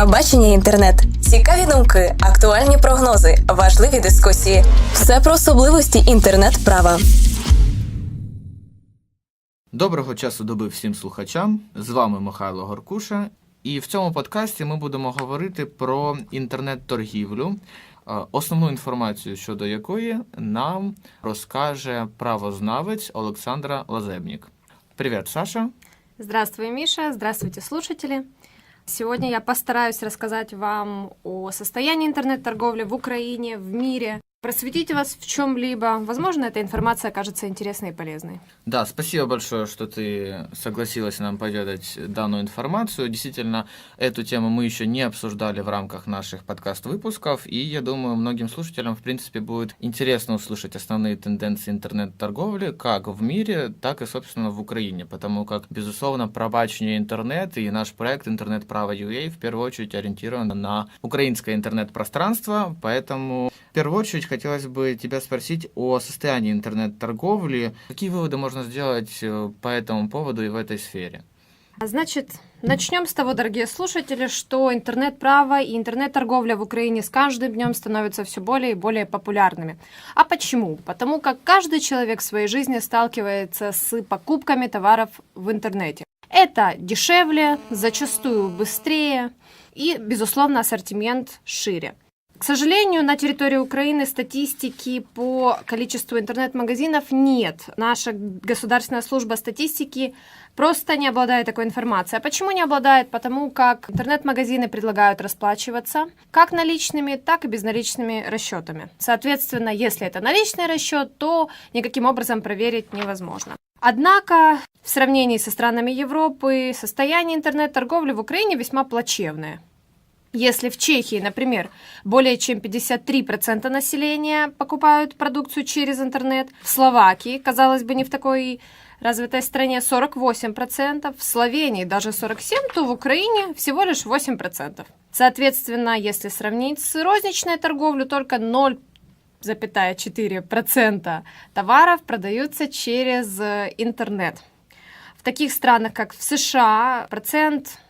Пробачення інтернет, цікаві думки, актуальні прогнози, важливі дискусії. Все про особливості інтернет-права. Доброго часу доби всім слухачам. З вами Михайло Горкуша. І в цьому подкасті ми будемо говорити про інтернет-торгівлю, е, основну інформацію щодо якої нам розкаже правознавець Олександра Лазебнік. Привіт, Саша. Здравствуй, Миша. Здравствуйте, слушатели. Сегодня я постараюсь рассказать вам о состоянии интернет-торговли в Украине, в мире, просветить вас в чем-либо. Возможно, эта информация окажется интересной и полезной. Да, спасибо большое, что ты согласилась нам поведать данную информацию. Действительно, эту тему мы еще не обсуждали в рамках наших подкаст-выпусков, и я думаю, многим слушателям, в принципе, будет интересно услышать основные тенденции интернет-торговли как в мире, так и, собственно, в Украине, потому как, безусловно, пробачение интернет и наш проект «Интернет-право UA» в первую очередь ориентирован на украинское интернет-пространство, поэтому в первую очередь хотелось бы тебя спросить о состоянии интернет-торговли. Какие выводы можно сделать э, по этому поводу и в этой сфере? А Значит, начнем с того, дорогие слушатели, что интернет-право и интернет-торговля в Украине с каждым днем становятся все более и более популярными. А почему? Потому как каждый человек в своей жизни сталкивается с покупками товаров в интернете. Это дешевле, зачастую быстрее и, безусловно, ассортимент шире. К сожалению, на территории Украины статистики по количеству интернет-магазинов нет. Наша государственная служба статистики просто не обладает такой информацией. А почему не обладает? Потому как интернет-магазины предлагают расплачиваться как наличными, так и безналичными расчетами. Соответственно, если это наличный расчет, то никаким образом проверить невозможно. Однако, в сравнении со странами Европы, состояние интернет-торговли в Украине весьма плачевное. Если в Чехии, например, более чем 53% населения покупают продукцию через интернет, в Словакии, казалось бы, не в такой развитой стране 48%, в Словении даже 47%, то в Украине всего лишь 8%. Соответственно, если сравнить с розничной торговлей, только 0,4% товаров продаются через э, интернет. В таких странах, как в США, процент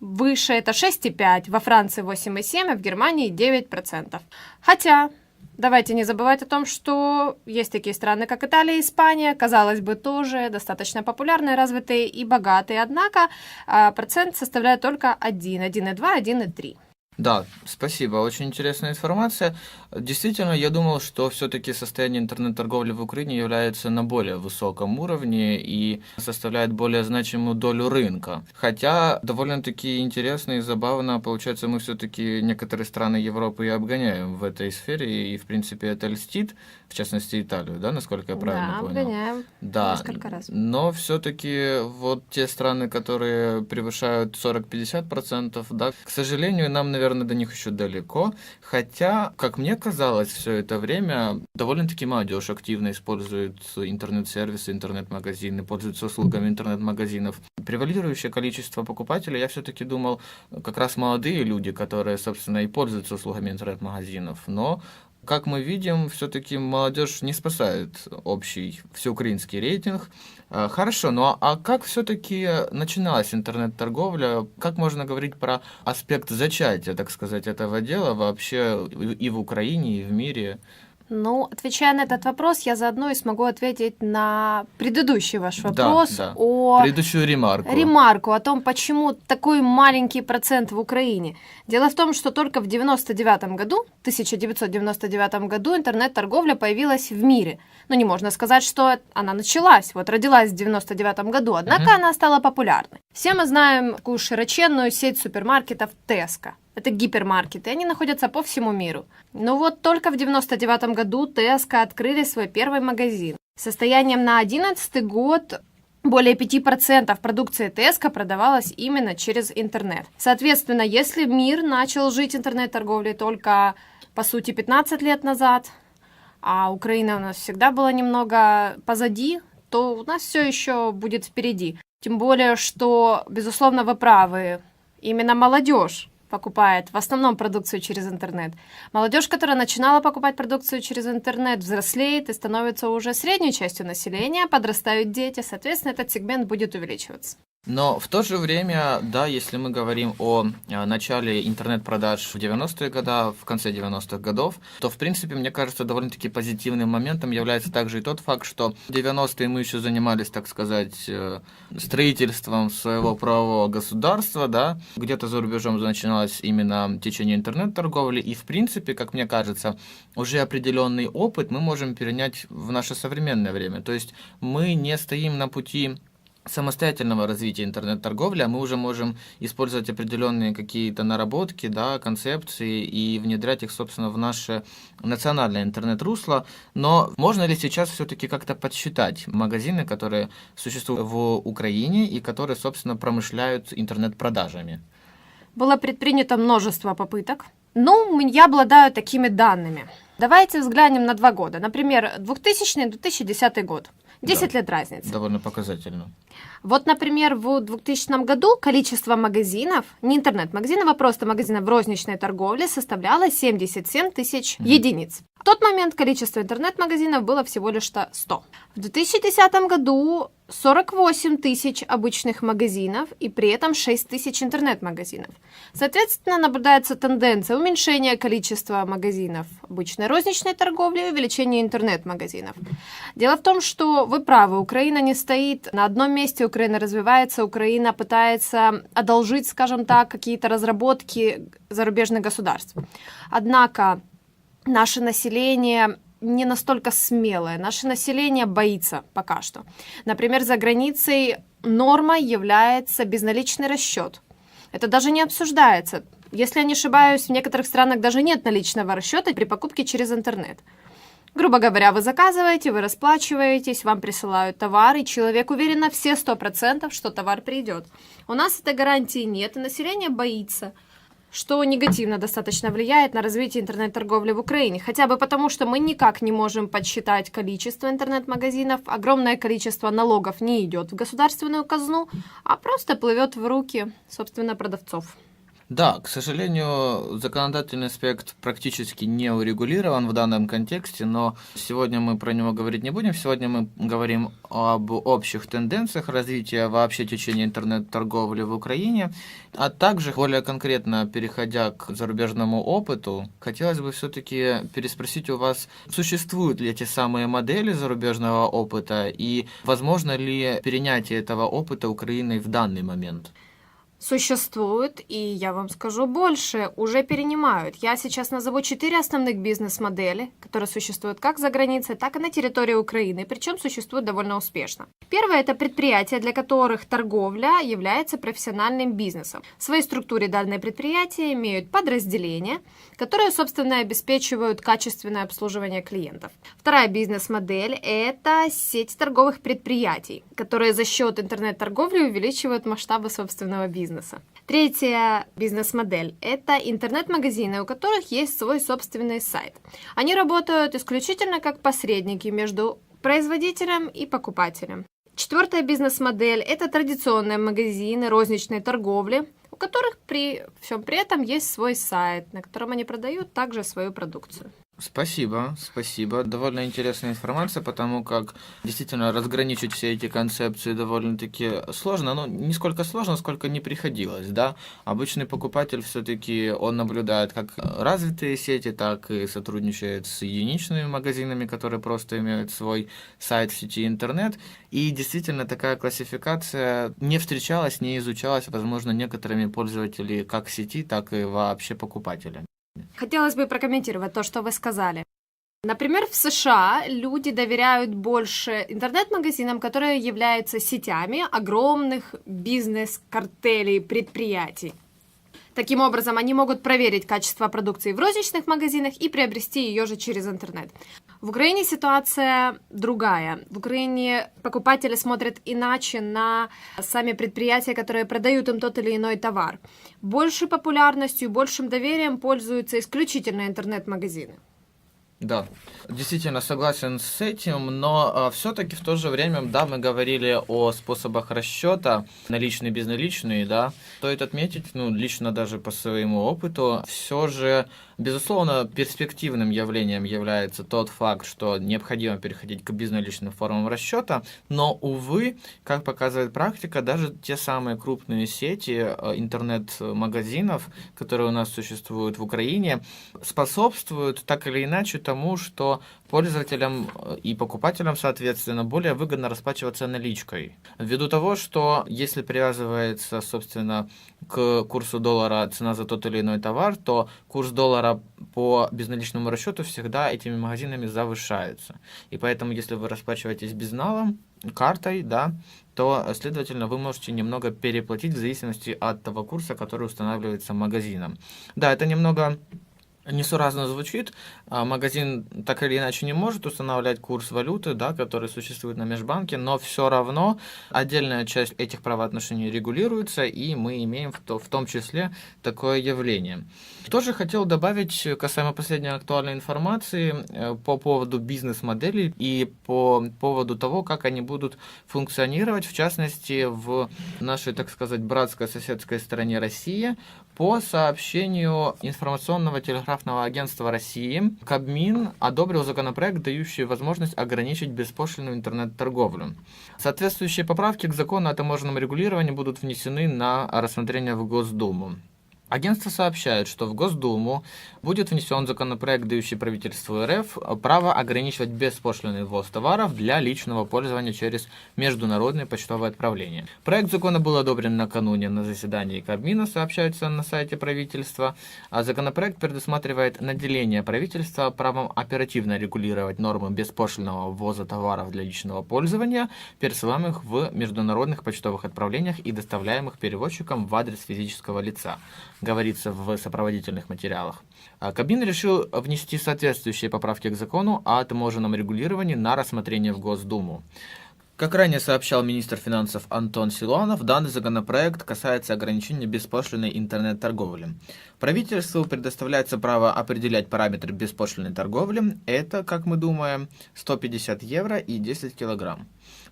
выше это 6,5, во Франции 8,7, а в Германии 9%. Хотя, давайте не забывать о том, что есть такие страны, как Италия и Испания, казалось бы, тоже достаточно популярные, развитые и богатые, однако а, процент составляет только 1, 1,2, 1,3. Да, спасибо, очень интересная информация. Действительно, я думал, что все-таки состояние интернет-торговли в Украине является на более высоком уровне и составляет более значимую долю рынка. Хотя довольно-таки интересно и забавно, получается, мы все-таки некоторые страны Европы и обгоняем в этой сфере, и, в принципе, это льстит, в частности, Италию, да, насколько я правильно да, понял? обгоняем Да, несколько раз. но все-таки вот те страны, которые превышают 40-50%, да, к сожалению, нам, наверное, до них еще далеко. Хотя, как мне казалось, все это время довольно-таки молодежь активно использует интернет-сервисы, интернет-магазины, пользуется услугами интернет-магазинов. Превалирующее количество покупателей, я все-таки думал, как раз молодые люди, которые, собственно, и пользуются услугами интернет-магазинов. Но как мы видим, все-таки молодежь не спасает общий всеукраинский рейтинг. А, Хорошо, ну а- а как все-таки начиналась интернет-торговля? Как можно говорить про аспект зачатия, так сказать, этого дела вообще и в Украине, и в мире? Ну, отвечая на этот вопрос, я заодно и смогу ответить на предыдущий ваш Да, вопрос да. о Предыдущую ремарку. ремарку о том, почему такой маленький процент в Украине. Дело в том, что только в 99 году, 1999 году, интернет-торговля появилась в мире. Но не можно сказать, что она началась, вот родилась в 99 году, однако Мгм. она стала популярной. Все мы знаем такую широченную сеть супермаркетов Tesco. Это гипермаркеты, они находятся по всему миру. Но вот только в 99 году Tesco открыли свой первый магазин. Состоянием на 11 год более 5% продукции Tesco продавалась именно через интернет. Соответственно, если мир начал жить интернет-торговлей только, по сути, 15 лет назад, а Украина у нас всегда была немного позади, то у нас все еще будет впереди. Тем более, что, безусловно, вы правы, именно молодежь покупает в основном продукцию через интернет. Молодежь, которая начинала покупать продукцию через интернет, взрослеет и становится уже средней частью населения, подрастают дети, соответственно, этот сегмент будет увеличиваться. Но в то же время, да, если мы говорим о э, начале интернет-продаж в 90-е годы, в конце 90-х годов, то, в принципе, мне кажется, довольно-таки позитивным моментом является также и тот факт, что в 90-е мы еще занимались, так сказать, э, строительством своего правового государства, да, где-то за рубежом начиналось именно течение интернет-торговли, и, в принципе, как мне кажется, уже определенный опыт мы можем перенять в наше современное время. То есть мы не стоим на пути самостоятельного развития интернет-торговли, а мы уже можем использовать определенные какие-то наработки, да, концепции и внедрять их, собственно, в наше национальное интернет-русло. Но можно ли сейчас все-таки как-то подсчитать магазины, которые существуют в Украине и которые, собственно, промышляют интернет-продажами? Было предпринято множество попыток. Ну, я обладаю такими данными. Давайте взглянем на два года. Например, 2000-2010 год. 10 Да. лет разницы. Довольно показательно. Вот, например, в 2000 году количество магазинов, не интернет-магазинов, а просто магазинов в розничной торговле составляло 77 тысяч Мгм. единиц. В тот момент количество интернет-магазинов было всего лишь 100. В 2010 году 48 тысяч обычных магазинов и при этом 6 тысяч интернет-магазинов. Соответственно, наблюдается тенденция уменьшения количества магазинов обычной розничной торговли и увеличения интернет-магазинов. Дело в том, что вы правы, Украина не стоит на одном месте, Украина развивается, Украина пытается одолжить, скажем так, какие-то разработки зарубежных государств. Однако наше население не настолько смелое, наше население боится пока что. Например, за границей нормой является безналичный расчет. Это даже не обсуждается. Если я не ошибаюсь, в некоторых странах даже нет наличного расчета при покупке через интернет. Грубо говоря, вы заказываете, вы расплачиваетесь, вам присылают товар, и человек уверен на все 100%, что товар придет. У нас этой гарантии нет, и население боится, что негативно достаточно влияет на развитие интернет-торговли в Украине. Хотя бы потому, что мы никак не можем подсчитать количество интернет-магазинов, огромное количество налогов не идет в государственную казну, а просто плывет в руки, собственно, продавцов. Да, к сожалению, законодательный аспект практически не урегулирован в данном контексте, но сегодня мы про него говорить не будем. Сегодня мы говорим об общих тенденциях развития вообще течения интернет-торговли в Украине, а также, более конкретно, переходя к зарубежному опыту, хотелось бы все-таки переспросить у вас, существуют ли эти самые модели зарубежного опыта и возможно ли перенятие этого опыта Украиной в данный момент? Существуют, и я вам скажу больше, уже перенимают. Я сейчас назову четыре основных бизнес-модели, которые существуют как за границей, так и на территории Украины, причем существуют довольно успешно. Первое – это предприятия, для которых торговля является профессиональным бизнесом. В своей структуре данные предприятия имеют подразделения, которые, собственно, обеспечивают качественное обслуживание клиентов. Вторая бизнес-модель – это сеть торговых предприятий, которые за счет интернет-торговли увеличивают масштабы собственного бизнеса. Третья бизнес-модель – это интернет-магазины, у которых есть свой собственный сайт. Они работают исключительно как посредники между производителем и покупателем. Четвертая бизнес-модель – это традиционные магазины розничной торговли, у которых при всем при этом есть свой сайт, на котором они продают также свою продукцию. Спасибо, спасибо. Довольно интересная информация, потому как действительно разграничить все эти концепции довольно-таки сложно. Ну, не сколько сложно, сколько не приходилось, да. Обычный покупатель все-таки он наблюдает как развитые сети, так и сотрудничает с единичными магазинами, которые просто имеют свой сайт в сети интернет. И действительно такая классификация не встречалась, не изучалась, возможно, некоторыми пользователями как сети, так и вообще покупателями. Хотелось бы прокомментировать то, что вы сказали. Например, в США люди доверяют больше интернет-магазинам, которые являются сетями огромных бизнес-картелей предприятий. Таким образом, они могут проверить качество продукции в розничных магазинах и приобрести ее же через интернет. В Украине ситуация другая. В Украине покупатели смотрят иначе на сами предприятия, которые продают им тот или иной товар. Большей популярностью, большим доверием пользуются исключительно интернет-магазины. Да, действительно согласен с этим, но все-таки в то же время, да, мы говорили о способах расчета, наличные, безналичные, да. Стоит отметить, ну, лично даже по своему опыту, все же, безусловно, перспективным явлением является тот факт, что необходимо переходить к безналичным формам расчета, но, увы, как показывает практика, даже те самые крупные сети э, интернет-магазинов, которые у нас существуют в Украине, способствуют так или иначе тому, что пользователям э, и покупателям, соответственно, более выгодно расплачиваться наличкой. Ввиду того, что если привязывается, собственно, к курсу доллара цена за тот или иной товар, то курс доллара по безналичному расчету всегда этими магазинами завышается. И поэтому, если вы расплачиваетесь безналом, картой, да, то, следовательно, вы можете немного переплатить в зависимости от того курса, который устанавливается магазином. Да, это немного несуразно звучит. А, магазин так или иначе не может устанавливать курс валюты, да, который существует на межбанке, но все равно отдельная часть этих правоотношений регулируется, и мы имеем в, то, в том числе такое явление. Тоже хотел добавить касаемо последней актуальной информации э, по поводу бизнес-моделей и по поводу того, как они будут функционировать, в частности, в нашей, так сказать, братской соседской стране России, по сообщению информационного телеграфного агентства России, Кабмин одобрил законопроект, дающий возможность ограничить беспошлинную интернет-торговлю. Соответствующие поправки к закону о таможенном регулировании будут внесены на рассмотрение в Госдуму. Агентство сообщает, что в Госдуму будет внесен законопроект, дающий правительству РФ право ограничивать беспошлиный ввоз товаров для личного пользования через международные почтовые отправления. Проект закона был одобрен накануне на заседании Кабмина, сообщается на сайте правительства, а законопроект предусматривает наделение правительства правом оперативно регулировать нормы беспошлиного ввоза товаров для личного пользования, пересылаемых в международных почтовых отправлениях и доставляемых перевозчиком в адрес физического лица говорится в сопроводительных материалах. А Кабмин решил внести соответствующие поправки к закону о таможенном регулировании на рассмотрение в Госдуму. Как ранее сообщал министр финансов Антон Силуанов, данный законопроект касается ограничения беспошлиной интернет-торговли. Правительству предоставляется право определять параметры беспошлиной торговли. Это, как мы думаем, 150 евро и 10 килограмм.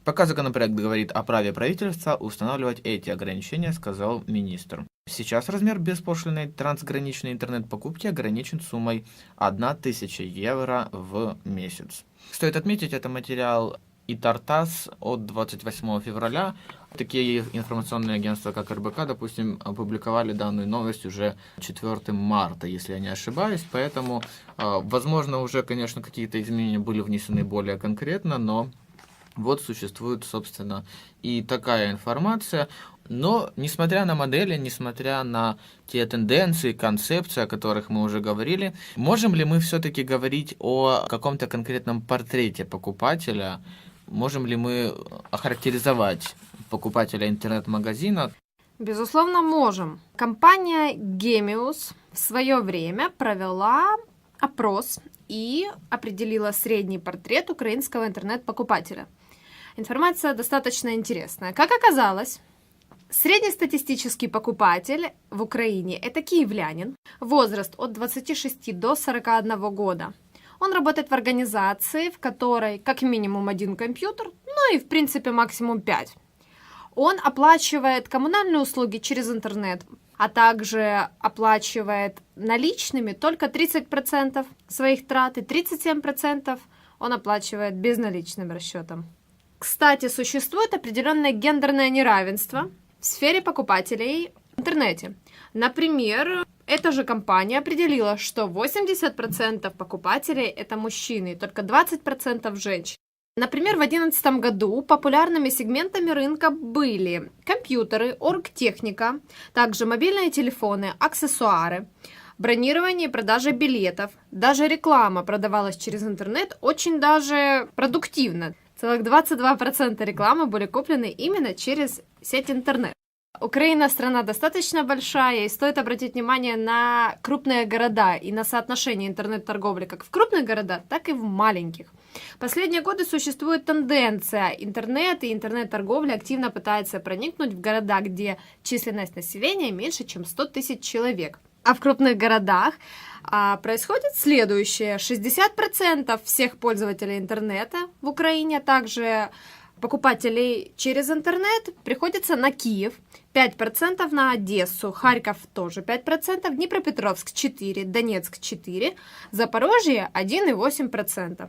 Пока законопроект говорит о праве правительства устанавливать эти ограничения, сказал министр. Сейчас размер беспошлиной трансграничной интернет-покупки ограничен суммой 1000 евро в месяц. Стоит отметить, это материал и Тартас от 28 февраля. Такие информационные агентства, как РБК, допустим, опубликовали данную новость уже 4 марта, если я не ошибаюсь. Поэтому, а, возможно, уже, конечно, какие-то изменения были внесены более конкретно, но вот существует, собственно, и такая информация. Но, несмотря на модели, несмотря на те тенденции, концепции, о которых мы уже говорили, можем ли мы все-таки говорить о каком-то конкретном портрете покупателя, Можем ли мы охарактеризовать покупателя интернет-магазина? Безусловно, можем. Компания Gemius в свое время провела опрос и определила средний портрет украинского интернет-покупателя. Информация достаточно интересная. Как оказалось, Среднестатистический покупатель в Украине – это киевлянин, возраст от 26 до 41 года – он работает в организации, в которой как минимум один компьютер, ну и в принципе максимум пять. Он оплачивает коммунальные услуги через интернет, а также оплачивает наличными только 30% своих трат и 37% он оплачивает безналичным расчетом. Кстати, существует определенное гендерное неравенство в сфере покупателей в интернете. Например, эта же компания определила, что 80% покупателей это мужчины, только 20% женщин. Например, в 2011 году популярными сегментами рынка были компьютеры, оргтехника, также мобильные телефоны, аксессуары, бронирование и продажа билетов. Даже реклама продавалась через интернет очень даже продуктивно. Целых 22% рекламы были куплены именно через сеть интернет. Украина страна достаточно большая, и стоит обратить внимание на крупные города и на соотношение интернет-торговли как в крупных городах, так и в маленьких. Последние годы существует тенденция. Интернет и интернет-торговля активно пытается проникнуть в города, где численность населения меньше, чем 100 тысяч человек. А в крупных городах а, происходит следующее. 60% всех пользователей интернета в Украине, а также покупателей через интернет приходится на Киев, 5% на Одессу, Харьков тоже 5%, Днепропетровск 4%, Донецк 4%, Запорожье 1,8%.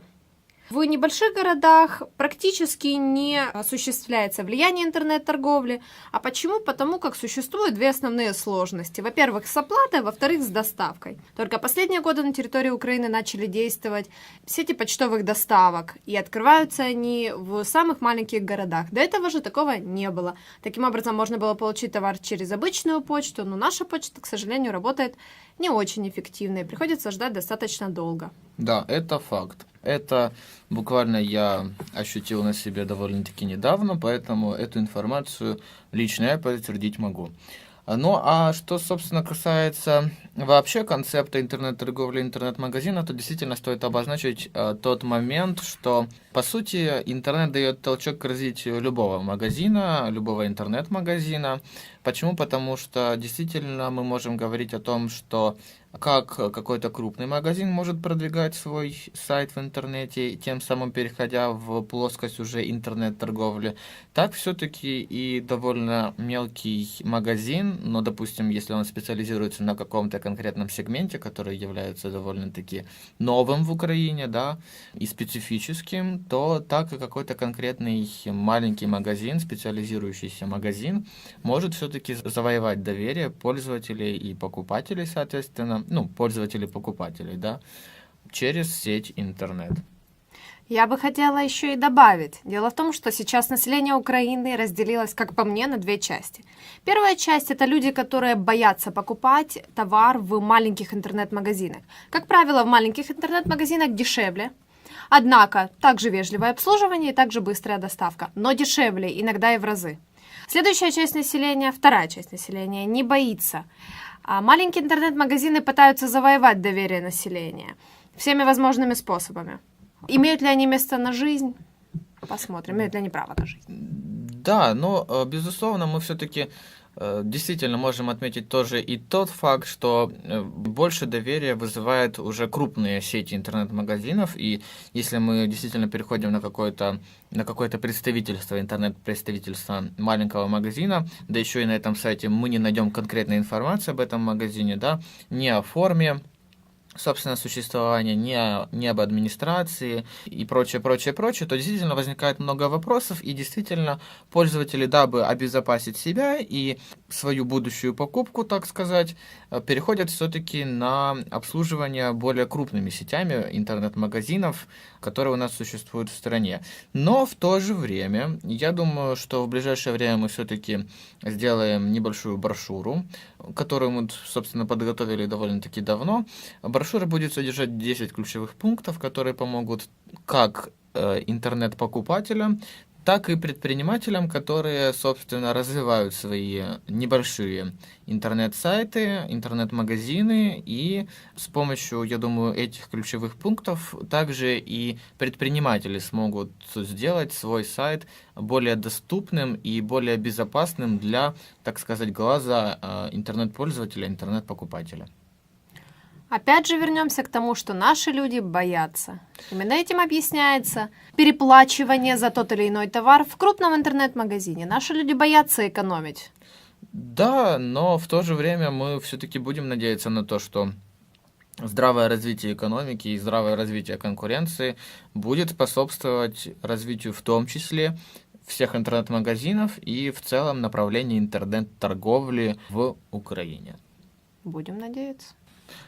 В небольших городах практически не осуществляется влияние интернет-торговли. А почему? Потому как существуют две основные сложности. Во-первых, с оплатой, во-вторых, с доставкой. Только последние годы на территории Украины начали действовать сети почтовых доставок, и открываются они в самых маленьких городах. До этого же такого не было. Таким образом, можно было получить товар через обычную почту, но наша почта, к сожалению, работает не очень эффективно, и приходится ждать достаточно долго. Да, это факт. Это буквально я ощутил на себе довольно-таки недавно, поэтому эту информацию лично я подтвердить могу. Ну а что, собственно, касается вообще концепта интернет-торговли, интернет-магазина, то действительно стоит обозначить э, тот момент, что, по сути, интернет дает толчок к развитию любого магазина, любого интернет-магазина. Почему? Потому что действительно мы можем говорить о том, что как какой-то крупный магазин может продвигать свой сайт в интернете, тем самым переходя в плоскость уже интернет-торговли, так все-таки и довольно мелкий магазин, но, допустим, если он специализируется на каком-то конкретном сегменте, который является довольно-таки новым в Украине, да, и специфическим, то так и какой-то конкретный маленький магазин, специализирующийся магазин, может все-таки завоевать доверие пользователей и покупателей, соответственно, ну, пользователей покупателей, да, через сеть интернет. Я бы хотела еще и добавить. Дело в том, что сейчас население Украины разделилось, как по мне, на две части. Первая часть – это люди, которые боятся покупать товар в маленьких интернет-магазинах. Как правило, в маленьких интернет-магазинах дешевле, Однако, также вежливое обслуживание и также быстрая доставка, но дешевле, иногда и в разы. Следующая часть населения, вторая часть населения, не боится. А маленькие интернет-магазины пытаются завоевать доверие населения всеми возможными способами. Имеют ли они место на жизнь? Посмотрим, имеют ли они право на жизнь. Да, но, э, безусловно, мы все-таки действительно можем отметить тоже и тот факт, что э, больше доверия вызывает уже крупные сети интернет-магазинов, и если мы действительно переходим на какое-то на какое-то представительство, интернет-представительство маленького магазина, да еще и на этом сайте мы не найдем конкретной информации об этом магазине, да, не о форме, собственно, существования, не, не об администрации и прочее, прочее, прочее, то действительно возникает много вопросов, и действительно пользователи, дабы обезопасить себя и свою будущую покупку, так сказать, э, переходят все-таки на обслуживание более крупными сетями интернет-магазинов, которые у нас существуют в стране. Но в то же время, я думаю, что в ближайшее время мы все-таки сделаем небольшую брошюру, которую мы, собственно, подготовили довольно-таки давно. Брошюра будет содержать 10 ключевых пунктов, которые помогут как э, интернет-покупателям, так и предпринимателям, которые, собственно, развивают свои небольшие интернет-сайты, интернет-магазины, и с помощью, я думаю, этих ключевых пунктов также и предприниматели смогут сделать свой сайт более доступным и более безопасным для, так сказать, глаза э, интернет-пользователя, интернет-покупателя. Опять же вернемся к тому, что наши люди боятся. Именно этим объясняется переплачивание за тот или иной товар в крупном интернет-магазине. Наши люди боятся экономить. Да, но в то же время мы все-таки будем надеяться на то, что здравое развитие экономики и здравое развитие конкуренции будет способствовать развитию в том числе всех интернет-магазинов и в целом направлении интернет-торговли в Украине. Будем надеяться.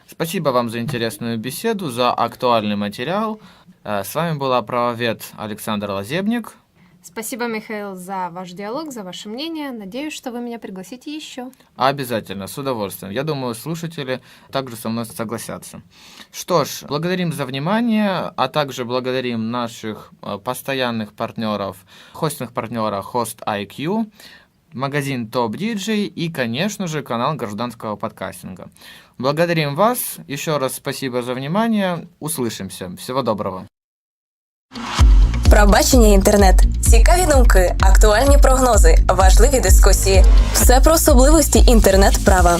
Спасибо вам за интересную беседу, за актуальный материал. Э, с вами была правовед Александр Лазебник. Спасибо, Михаил, за ваш диалог, за ваше мнение. Надеюсь, что вы меня пригласите еще. Обязательно, с удовольствием. Я думаю, слушатели также со мной согласятся. Что ж, благодарим за внимание, а также благодарим наших э, постоянных партнеров, хостинг партнера Host IQ, магазин Top DJ и, конечно же, канал гражданского подкастинга. Благодарим вас. Еще раз спасибо за внимание. Услышимся. Всего доброго. Про бачення інтернет, цікаві думки, актуальні прогнози, важливі дискусії. Все про особливості інтернет-права.